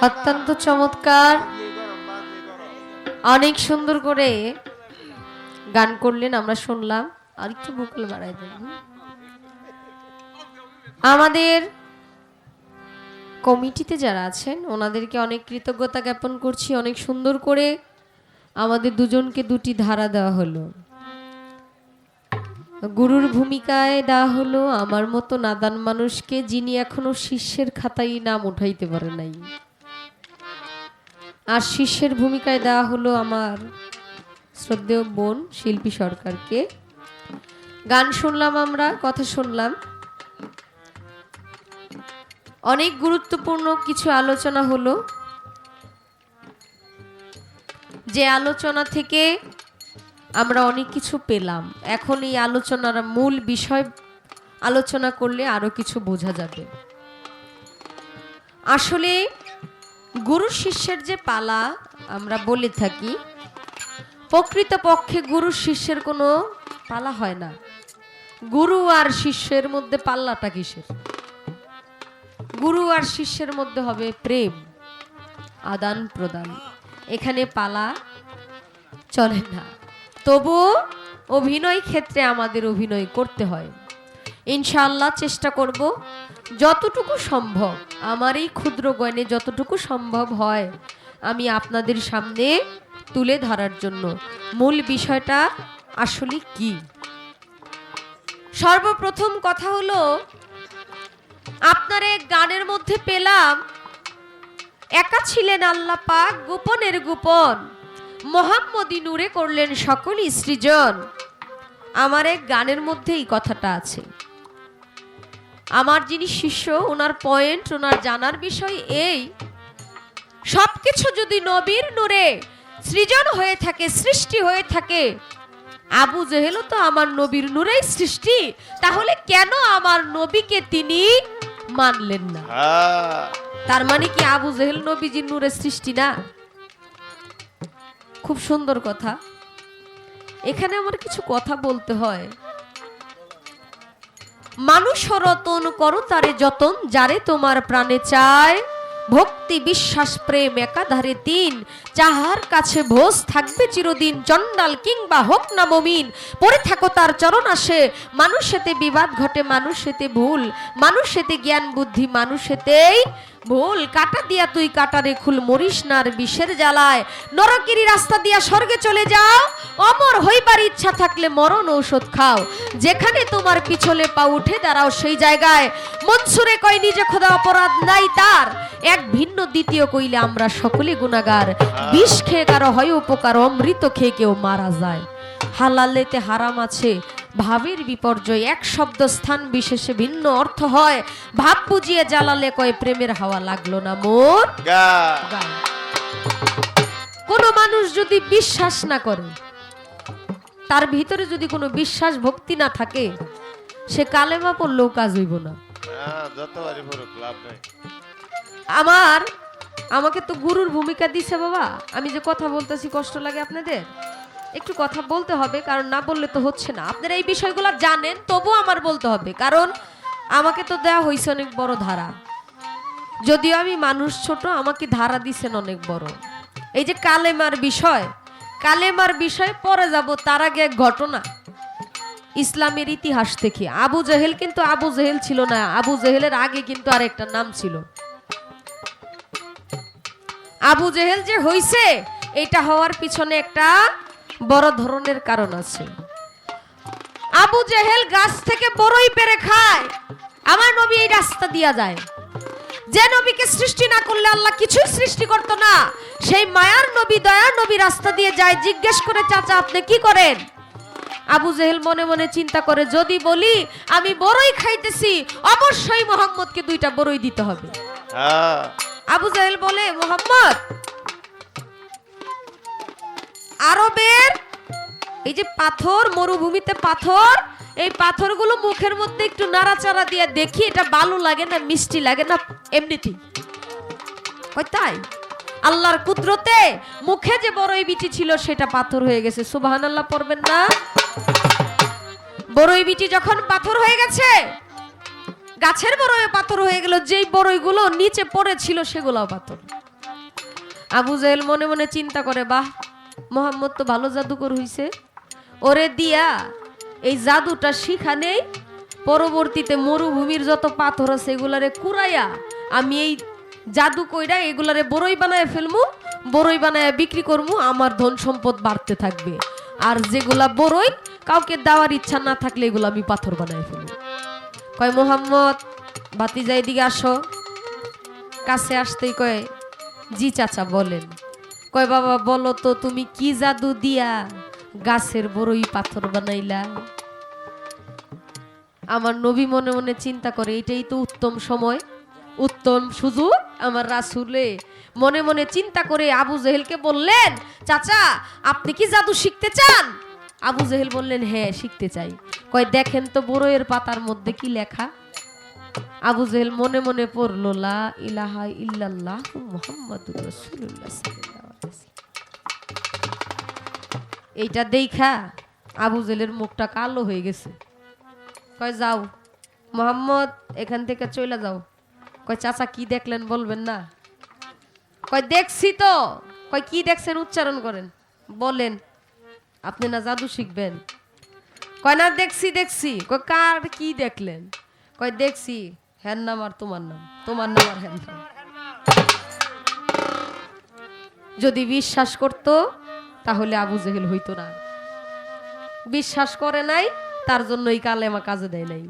অত্যন্ত চমৎকার। অনেক সুন্দর করে গান করলেন, আমরা শুনলাম। আর একটু বুকল বাড়াই দেন। আমাদের কমিটিতে যারা আছেন, ওনাদেরকে অনেক কৃতজ্ঞতা জ্ঞাপন করছি, অনেক সুন্দর করে আমাদের দুজনকে দুটি ধারা দেওয়া হলো। গুরুর ভূমিকায় দেওয়া হলো, আমার মতো নাদান মানুষকে যিনি এখনও শিষ্যের খাতায় নাম উঠাইতে পারে নাই। আর শিষ্যের ভূমিকায় দেওয়া হলো আমার শ্রদ্ধেয় বোন শিল্পী সরকারকে। গান শুনলাম আমরা, কথা শুনলাম। অনেক গুরুত্বপূর্ণ কিছু আলোচনা হলো। যে আলোচনা থেকে আমরা অনেক কিছু পেলাম। এখন এই আলোচনার মূল বিষয়, আলোচনা করলে আরও কিছু বোঝা যাবে। আসলে গুরু শিষ্যের যে পালা আমরা বলে থাকি, প্রকৃতপক্ষে গুরু শিষ্যের কোনো পালা হয় না। গুরু আর শিষ্যের মধ্যে পাল্লাটা কিসের? গুরু আর শিষ্যের মধ্যে হবে প্রেম, আদান প্রদান। এখানে পালা চলে না। তবু অভিনয় ক্ষেত্রে আমাদের অভিনয় করতে হয়। ইনশাআল্লাহ চেষ্টা করব যতটুকু সম্ভব, আমার এই ক্ষুদ্র গয়নে যতটুকু সম্ভব হয়, আমি আপনাদের সামনে তুলে ধরার জন্য। মূল বিষয়টা আসলে কি? সর্বপ্রথম কথা হলো, আপনার এক গানের মধ্যে পেলাম, একা ছিলেন আল্লাহ পাক গোপনের গোপন, মোহাম্মদী নূরে করলেন সকলই সৃজন। আমার এক গানের মধ্যে এই কথাটা আছে। আমার যিনি শিষ্য ওনার পয়েন্ট ওনার জানার বিষয় এই। সবকিছু যদি নবীর নূরে সৃজন হয়ে থাকে সৃষ্টি হয়ে থাকে আবু জেহেলও তো আমার নবীর নূরেই সৃষ্টি তাহলে কেন আমার নবীকে তিনি মানলেন না? হ্যাঁ। তার মানে কি আবু জেহেল নবীজির নূরের সৃষ্টি না? খুব সুন্দর কথা। এখানে আমার কিছু কথা বলতে হয়। মানুষ রতন করো তারে যতন, যারে তোমার প্রাণে চায়। ভক্তি, বিশ্বাস, প্রেম, একাধারে তিন। যাহার কাছে ভোজ থাকবে চিরদিন, চণ্ডাল কিংবা হোক না মমিন, পড়ে থাকো তার চরণ আসে। মানুষেতে বিবাদ ঘটে মানুষেতে ভুল মানুষেতে জ্ঞান বুদ্ধি মানুষেতেই ভুল, কাটা দিয়া তুই কাটারে খুল, মরিস নার বিষের জ্বালায়। নরকিরি রাস্তা দিয়া স্বর্গে চলে যাও, অমর হইবার ইচ্ছা থাকলে মরণ ঔষধ খাও। যেখানে তোমার পিছলে পা উঠে দাঁড়াও সেই জায়গায়। মনসুরে কয়, নিজে খোদা অপরাধ নাই তার। এক ভিন্ন দ্বিতীয় কইলে আমরা সকলে গুণাগার। বিষ খেয়ে কারও হয় উপকার, অমৃত খেয়ে কেউ মারা যায়। হালালেতে হারাম আছে ভাবের বিপর্যয় এক শব্দ স্থান বিশেষে ভিন্ন অর্থ হয়। ভাব বুঝিয়ে জ্বালালে কয় প্রেমের হাওয়া লাগল না মোর। কোনো মানুষ যদি বিশ্বাস না করে তার ভিতরে যদি কোনো বিশ্বাস ভক্তি না থাকে সে কালেমা পড়লেও কাজ হইব না। আমার আমাকে তো গুরুর ভূমিকা দিছে বাবা। আমি যে কথা বলতেছি কষ্ট লাগে আপনাদের? একটু কথা বলতে হবে, কারণ না বললে তো হচ্ছে না। আপনারা এই বিষয়গুলো জানেন তবু আমার বলতে হবে, কারণ আমাকে তো দেওয়া হয়েছে অনেক বড় ধারা। যদিও আমি মানুষ ছোট, আমাকে ধারা দিছেন অনেক বড়। এই যে কালেমার বিষয় কালেমার বিষয় পরে যাব, তার আগে এক ঘটনা। ইসলামের ইতিহাস থেকে আবু জেহেল কিন্তু আবু জেহেল ছিল না, আবু জেহেলের আগে কিন্তু আরেকটা নাম ছিল। আবু জেহেল যে হইছে, এটা হওয়ার পিছনে একটা বড় ধরনের কারণ আছে। আবু জেহেল গাছ থেকে বড়ই পেরে খায়। আমার নবী এই রাস্তা দিয়া যায়। যে নবীকে সৃষ্টি না করলে আল্লাহ কিছুই সৃষ্টি করত না। সেই মায়ার নবী দয়ার নবী রাস্তা দিয়ে যায়। জিজ্ঞেস করে চাচা আপনি কি করেন? আবু জেহেল মনে মনে চিন্তা করে যদি বলি আমি বড়ই খাইতেছি অবশ্যই মোহাম্মদকে দুইটা বড়ই দিতে হবে। হ্যাঁ। আবু জেহেল বলে মোহাম্মদ আরবের এই যে পাথর, মরুভূমিতে পাথর, এই পাথরগুলো মুখের মধ্যে একটু নাড়াচাড়া দিয়ে দেখি, এটা বালু লাগে না, মিষ্টি লাগে না এমনিতেই তাই? আল্লাহর কুদরতে মুখে যে বড়ই বিটি ছিল, সেটা পাথর হয়ে গেছে। সুবাহান আল্লাহ পড়বেন না। বড়ই বিটি যখন পাথর হয়ে গেছে, গাছের বড়ই পাথর হয়ে গেল, যেই বড়ইগুলো নিচে পড়েছিল, সেগুলোও পাথর। আবু জাহেল মনে মনে চিন্তা করে, বাহ মোহাম্মদ তো ভালো জাদুকর হইছে। ওরে দিয়া, এই জাদুটা শিখা নেই, পরবর্তীতে মরুভূমির যত পাথর আছে এগুলারে কুড়াইয়া আমি এই জাদু কইরা এগুলারে বড়ই বানায় ফেলমু বড়ই বানায় বিক্রি করমু, আমার ধন সম্পদ বাড়তে থাকবে। আর যেগুলা বড়ই কাউকে দেওয়ার ইচ্ছা না থাকলে এগুলো আমি পাথর বানায় ফেলব। কয়, মোহাম্মদ বাতিজা এদিকে আসো। কাছে আসতেই কয়, জি চাচা, বলেন। কয় বাবা, বলো তো তুমি কি জাদু দিয়া গাছের বড়ই পাথর বানাইলা? আমার নবী মনে মনে চিন্তা করে, এটাই তো উত্তম সময়। উত্তম সুযোগ আমার রাসুলে। মনে মনে চিন্তা করে আবু জেহেলকে বললেন, চাচা, আপনি কি জাদু শিখতে চান? আবু জেহেল বললেন হ্যাঁ শিখতে চাই। কয়, দেখেন তো বড়ইয়ের পাতার মধ্যে কি লেখা? আবু জেহেল মনে মনে পড়ল, লা ইলাহা ইল্লাল্লাহ মুহাম্মাদুর রাসূলুল্লাহ। এইটা দেখা আবু জেলের মুখটা কালো হয়ে গেছে। কয়, যাও। মোহাম্মদ, এখান থেকে চলে যাও। কয়, চাচা কি দেখলেন বলবেন না? কয়, দেখছি তো। কয়, কি দেখছেন উচ্চারণ করেন? বলেন, আপনি না জাদু শিখবেন। কয়, না, দেখছি দেখছি। কয়, কার কি দেখলেন? কয়, দেখছি হ্যান নাম আর তোমার নাম। তোমার নাম আর হ্যার নাম। যদি বিশ্বাস করত তাহলে আবু জেহেল হইতো না। বিশ্বাস করে নাই, তার জন্য এই কালেমা কাজে দেয় নাই।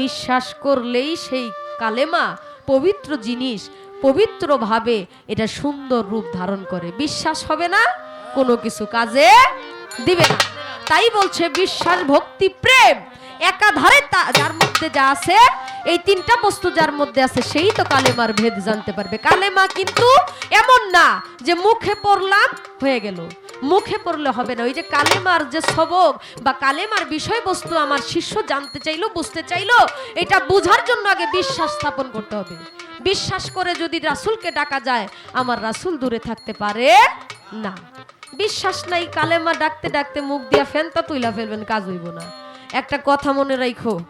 বিশ্বাস করলেই সেই কালেমা পবিত্র জিনিস পবিত্রভাবে এটা সুন্দর রূপ ধারণ করে। বিশ্বাস হবে না, কোনো কিছু কাজে দিবে না। তাই বলছে, বিশ্বাস, ভক্তি, প্রেম, একাধারে যার মধ্যে যা আছে, এই তিনটা বস্তু যার মধ্যে আছে, সেই তো কালেমার ভেদ জানতে পারবে। কালেমা কিন্তু এমন না যে মুখে পড়লাম, হয়ে গেল। মুখে পড়লে হবে না। ওই যে কালেমার যে সবক বা কালেমার বিষয়বস্তু আমার শিষ্য জানতে চাইলো, বুঝতে চাইলো, এটা বোঝার জন্য আগে বিশ্বাস স্থাপন করতে হবে। বিশ্বাস করে যদি রাসূলকে ডাকা যায়, আমার রাসূল দূরে থাকতে পারে না। বিশ্বাস নাই, কালেমা ডাকতে ডাকতে মুখ দিয়া ফেনতা তুইলা ফেলবেন, কাজ হইব না। একটা কথা মনে রাখো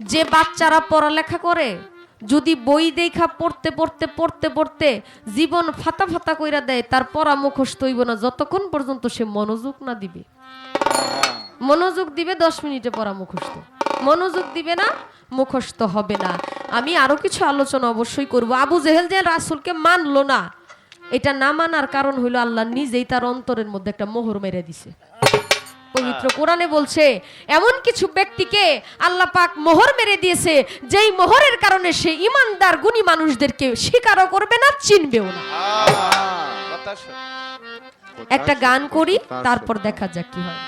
যে বাচ্চারা পড়ালেখা করে যদি বই দেখা পড়তে পড়তে পড়তে পড়তে জীবন ফাতা ফাতা কইরা দেয়, তার পড়া মুখস্থ হইব না, যতক্ষণ পর্যন্ত সে মনোযোগ না দিবে। মনোযোগ দিবে দশ মিনিটে পড়া মুখস্থ মনোযোগ দিবে না মুখস্থ হবে না। আমি আরও কিছু আলোচনা অবশ্যই করব। আবু জেহেল যে রাসুলকে মানলো না, এটা না মানার কারণ হইল আল্লাহ নিজেই তার অন্তরের মধ্যে একটা মোহর মেরে দিছে। পবিত্র কোরআনে বলছে এমন কিছু ব্যক্তিকে আল্লাহ পাক মোহর মেরে দিয়েছে যেই মোহরের কারণে সে ইমানদার গুণী মানুষদেরকে স্বীকারও করবে না চিনবেও না। একটা গান করি তারপর দেখা যাক কি হয়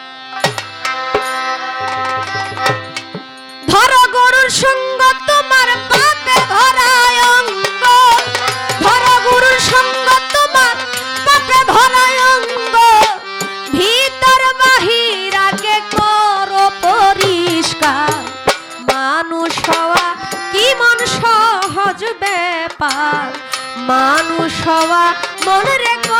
হওয়া মনের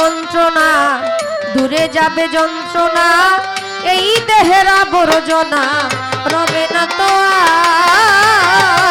মন্ত্রণা দূরে যাবে যন্ত্রণা এই দেহের আবর্জনা রবে না তো আর।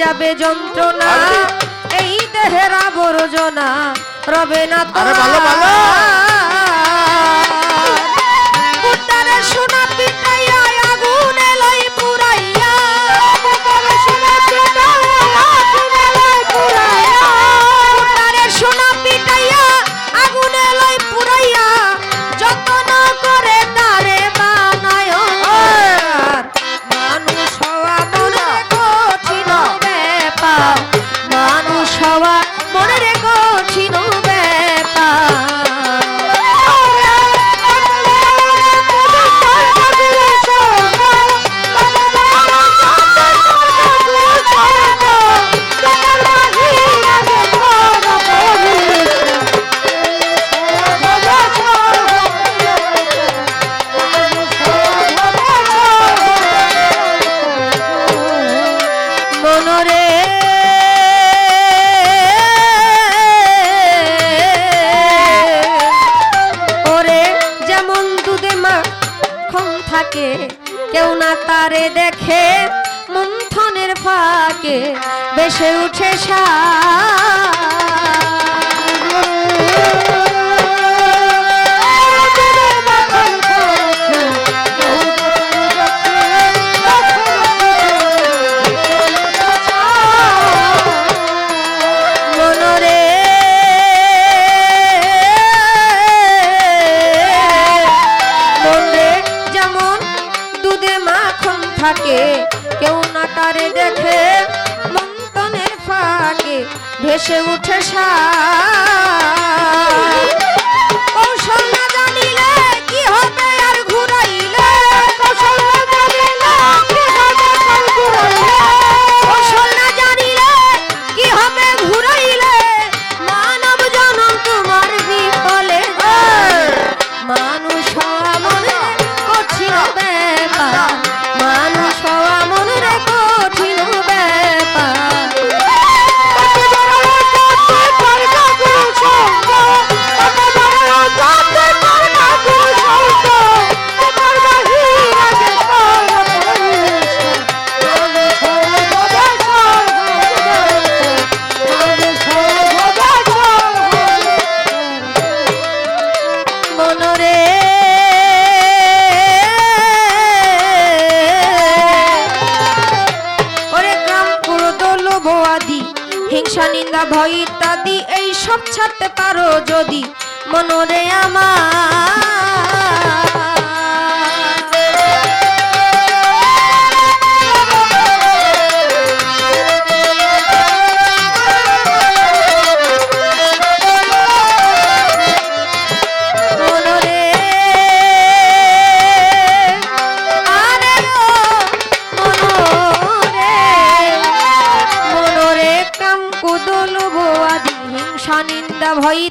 যাবে যন্ত্রণা। এই দেহের আবর্জনা রবে না তো ফাঁকে কেউ না তারে দেখে মুন্থনের ফাঁকে বেসে উঠে সা ভেসে উঠে সা সব ছাড়তে পারো যদি মনরে আমার।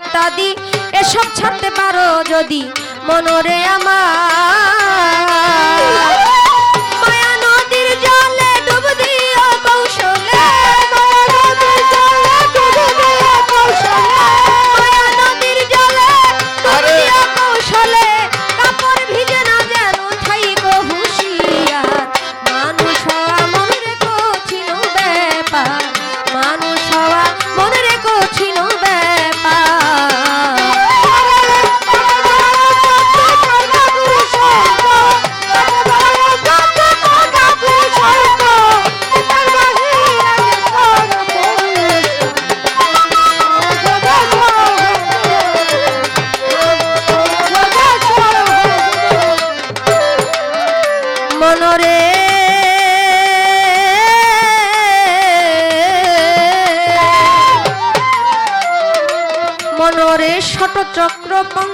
ইত্যাদি এসব ছাড়তে পারো যদি মনরে আমার।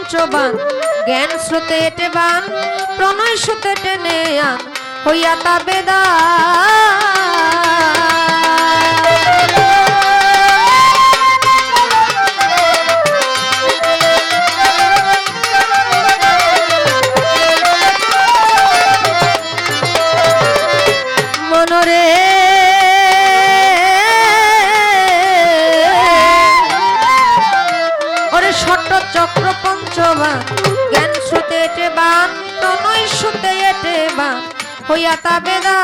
পঞ্চবান জ্ঞান স্রোতে হেঁটে বান প্রণয় স্রোতে টেনে আন হইয়া তা বেদা হইয়া তা বেদা